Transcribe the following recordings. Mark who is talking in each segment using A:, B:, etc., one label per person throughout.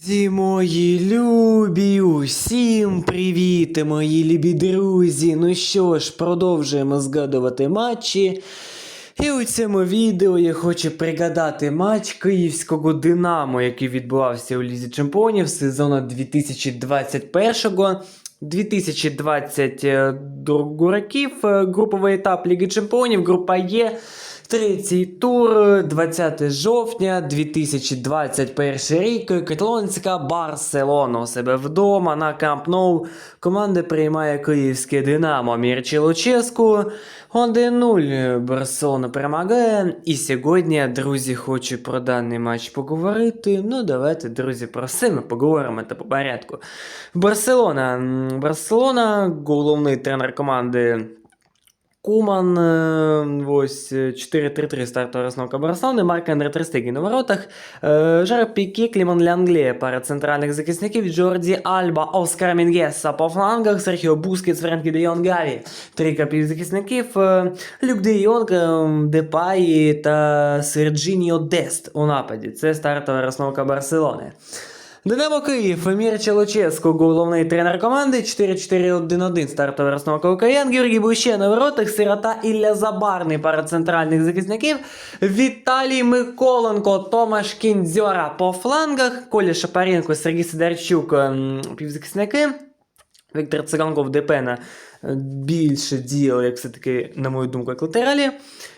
A: Друзі мої любі, усім привіт, мої любі друзі. Ну що ж, продовжуємо згадувати матчі. І у цьому відео я хочу пригадати матч київського Динамо, який відбувався у Лізі Чемпіонів сезону 2021 2022 років. Е, Груповий етап Ліги Чемпіонів, група Є. Третій тур, 20 жовтня 2021 рік. Каталонська Барселона у себе вдома на Камп Ноу. Команда приймає київське Динамо Мірчі Луческу. 1-0 Барселона перемагає. І сьогодні, друзі, хочу про даний матч поговорити. Ну, давайте, друзі, про все ми поговоримо та по порядку. Барселона. Барселона, головний тренер команди. Куман, е, ось е, 4-3-3 стартова розновка Барселони, Марк Андре Терстегі на воротах, е, Жер Піке, Кліман Лянгле, пара центральних захисників, Джорді Альба, Оскар Мінгеса по флангах, Серхіо Бускетс, Френкі Де Йонг Гаві, трійка півзахисників, е, Люк Де Йонг, та Серджініо Дест у нападі. Це стартова розновка Барселони. Динамо Київ, Емір Челоческо, головний тренер команди, 4-4-1-1, стартова розновка Каян, Георгій Буще на воротах, Сирота Ілля Забарний, пара центральних захисників, Віталій Миколенко, Томаш Кіндзьора по флангах, Коля Шапаренко, Сергій Сидорчук, ем, півзахисники, Віктор Циганков Депена більше діяв, як все-таки, на мою думку, як латералі.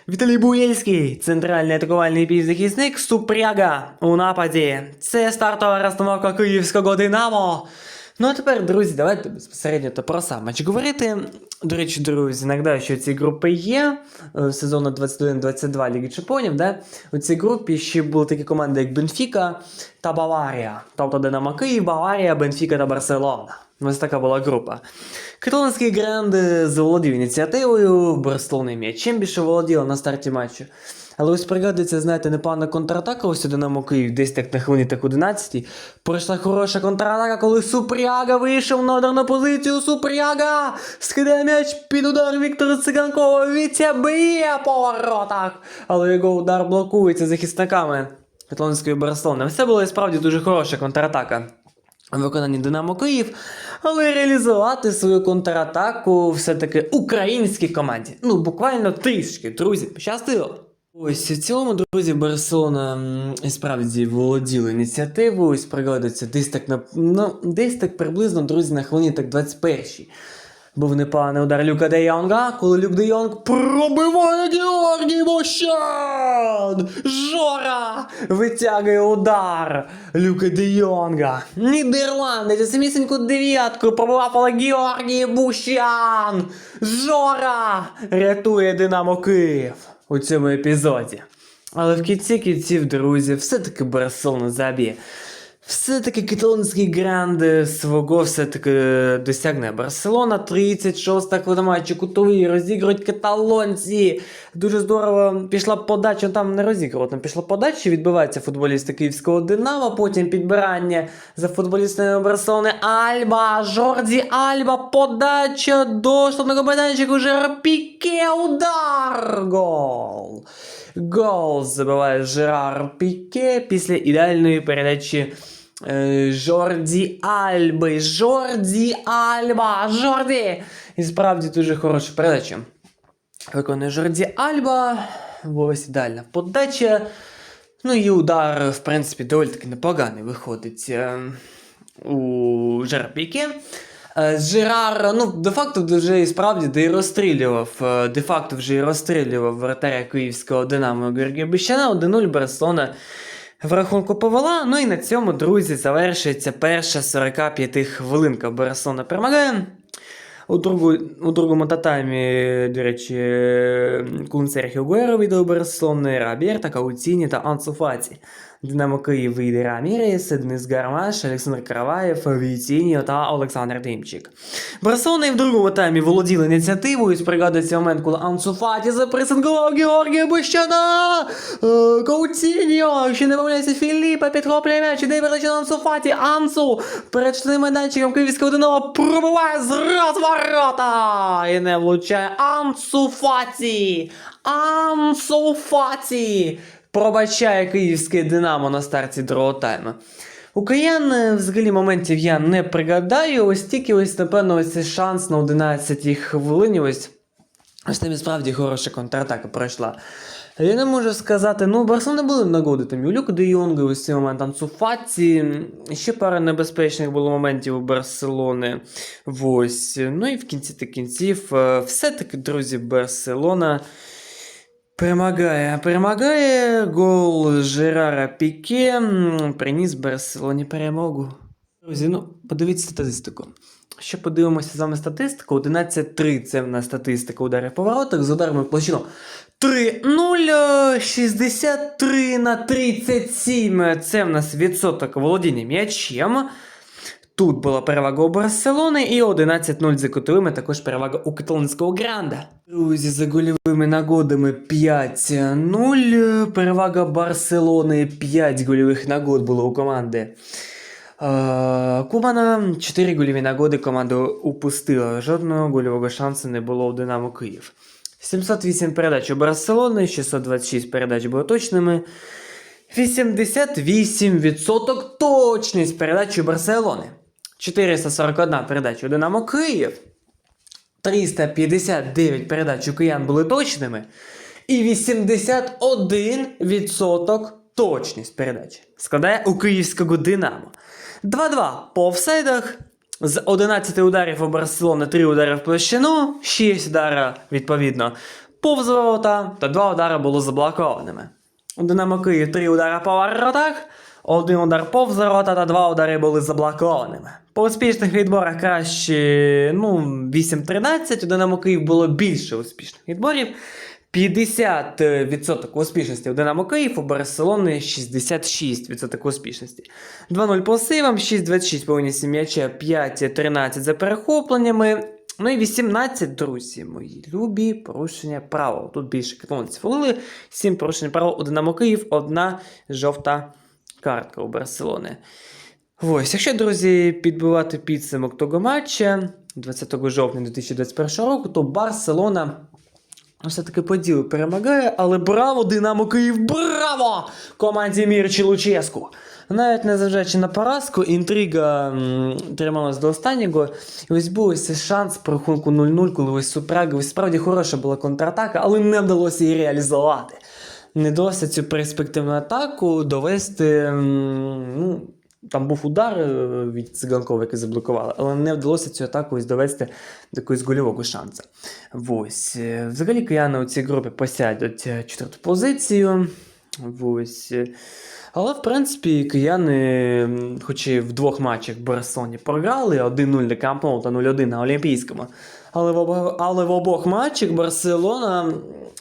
A: Віталій Буєльський, центральний атакувальний півзахисник, Супряга у нападі. Це стартова розстановка київського Динамо. Ну а тепер, друзі, давайте безпосередньо то про сам матч говорити. До речі, друзі, нагадаю, що ці групи є е, сезону 21-22 Ліги Чемпіонів, де у цій групі ще були такі команди, як Бенфіка та Баварія. Тобто Динамо Київ, Баварія, Бенфіка та Барселона. Ось така була група. Каталонський гранд е, заволодів ініціативою, Барселона м'ячем більше володіла на старті матчу. Але ось пригадується, знаєте, непогана контратака ось у Динамо Київ, десь так на хвилині так 11 Пройшла хороша контратака, коли Супряга вийшов на ударну позицію. Супряга скидає м'яч під удар Віктора Циганкова. Вітя б'є по воротах. Але його удар блокується захисниками каталонської Барселони. Все було і справді дуже хороша контратака виконанні Динамо Київ, але реалізувати свою контратаку все-таки українській команді. Ну, буквально трішки, друзі, пощастило. Ось в цілому, друзі, Барселона справді володіла ініціативою, ось пригодиться десь так на ну, десь так приблизно, друзі, на хвилині так 21-й. Був непоганий удар Люка Де Йонга, коли Люк Де Йонг пробиває Георгій Мощан! Жора витягує удар Люка Де Йонга. Нідерланди за самісіньку дев'ятку пробивав але Георгій Бущан! Жора рятує Динамо Київ у цьому епізоді. Але в кінці кінців, друзі, все-таки Барселона заб'є. Все-таки каталонський гранд свого все-таки досягне Барселона. 36-та хвилина матчу кутовий розігрують каталонці. Дуже здорово пішла подача, там не розігрував, там пішла подача, відбивається футболісти київського Динамо, потім підбирання за футболістами Барселони Альба, Жорді Альба, подача до штатного майданчика, Жер Піке, удар, гол. Гол забиває Жерар Піке після ідеальної передачі е, Жорді Альби. Жорді Альба! Жорді! І справді дуже хороша передача. Виконує Жорді Альба. Ось ідеальна подача. Ну і удар, в принципі, доволі таки непоганий виходить е, у Жера Піке. Е, Жерар, ну, де-факто вже і справді де і розстрілював, е, де-факто вже і розстрілював вратаря київського Динамо Георгія Бещана 1-0 Барселона в рахунку повела. Ну і на цьому, друзі, завершується перша 45 хвилинка. Барселона перемагає. У, другу, у другому татамі, до речі, Кун Серхіо Гуеро відео Барселони, Рабєрта, Кауціні та Ансу Фаті. Динамо Київ вийде Рамірес, Денис Гармаш, Олександр Караваєв, Віціньо та Олександр Димчик. Барселона і в другому таймі володіли ініціативою. Спригадується момент, коли Ансу Фаті запресингував Георгія Бущана. Е, Каутіньо, ще не помиляється Філіпа, підхоплює м'яч, іде на Ансу Фаті. Ансу перед штатним майданчиком київського Динамо пробиває з розворота і не влучає Ансу Фаті. Пробачає київське Динамо на старті другого тайму. У киян е, взагалі моментів я не пригадаю, ось тільки ось, напевно, ось шанс на 11 хвилині. Ось ось там і справді хороша контратака пройшла. Я не можу сказати, ну, у Барселони були нагоди там Люка де Йонга, ось цей момент там Цуфаці. Ще пара небезпечних було моментів у Барселони. Ось. Ну і в кінці та кінців, е, все-таки, друзі, Барселона. Перемагає, перемагає гол Жерара Піке, приніс Барселоні перемогу. Друзі, ну подивіться статистику. Ще подивимося з вами статистику. 11-3 це в нас статистика ударів по воротах з ударами в площину. 3-0, 63 на 37. Це в нас відсоток володіння м'ячем. Тут була перевага у Барселони і 11-0 за кутовими, також перевага у каталонського гранда. Друзі, за гольовими нагодами 5-0. Перевага Барселони 5 гольових нагод було у команди. Е, Кубана 4 гольові нагоди команда упустила. Жодного гольового шансу не було у Динамо Київ. 708 передач у Барселони, 626 передач були точними. 88% точність передач у Барселони. 441 передача у Динамо Київ. 359 передач у киян були точними. І 81% точність передач складає у київського Динамо. 2-2 по офсайдах. З 11 ударів у Барселони 3 удари в площину, 6 ударів, відповідно, повз ворота та 2 удари було заблокованими. У Динамо Київ 3 удари по воротах, один удар повз ворота та 2 удари були заблокованими. По успішних відборах краще ну, 8-13, у Динамо Київ було більше успішних відборів. 50% успішності у Динамо Київ, у Барселони 66% успішності. 2-0 по сейвам, 6-26 по унісі м'яча, 5-13 за перехопленнями. Ну і 18, друзі, мої любі порушення правил. Тут більше каталонців волили, 7 порушень правил у Динамо Київ, одна жовта картка у Барселони. Ось, якщо, друзі, підбивати підсумок того матча 20 жовтня 2021 року, то Барселона все-таки по ділу перемагає, але браво, Динамо Київ, браво! Команді Мірчі Луческу! Навіть незважаючи на поразку, інтрига трималась до останнього. І ось був ось цей шанс по рахунку 0-0, коли ось Супрага, ось справді хороша була контратака, але не вдалося її реалізувати. Не вдалося цю перспективну атаку довести. Ну, там був удар е, від циганкова, який заблокували, але не вдалося цю атаку ось довести до якогось гольового шансу. Ось. е, Взагалі кияни у цій групі посядуть е, четверту позицію. Ось. Але, в принципі, кияни, хоч і в двох матчах Барселоні програли 1-0 на Камп та 0-1 на Олімпійському. Але в, обох, але в обох матчах Барселона,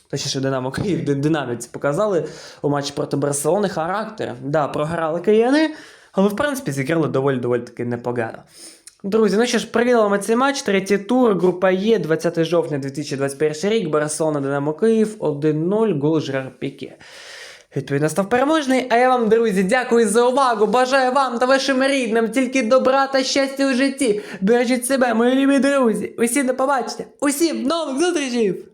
A: точніше Динамо Київ, Ди- динаміці показали у матчі проти Барселони характер. Да, програли кияни, але в принципі зіграли доволі-доволі таки непогано. Друзі, ну що ж, привілимо цей матч, третій тур, група Є, 20 жовтня 2021 рік, Барселона Динамо Київ, 1-0, гол Жерар Піке. Відповідно, став переможний. А я вам, друзі, дякую за увагу. Бажаю вам та вашим рідним тільки добра та щастя у житті. Бережіть себе, мої любі друзі. Усі до побачення. Усім нових зустрічей!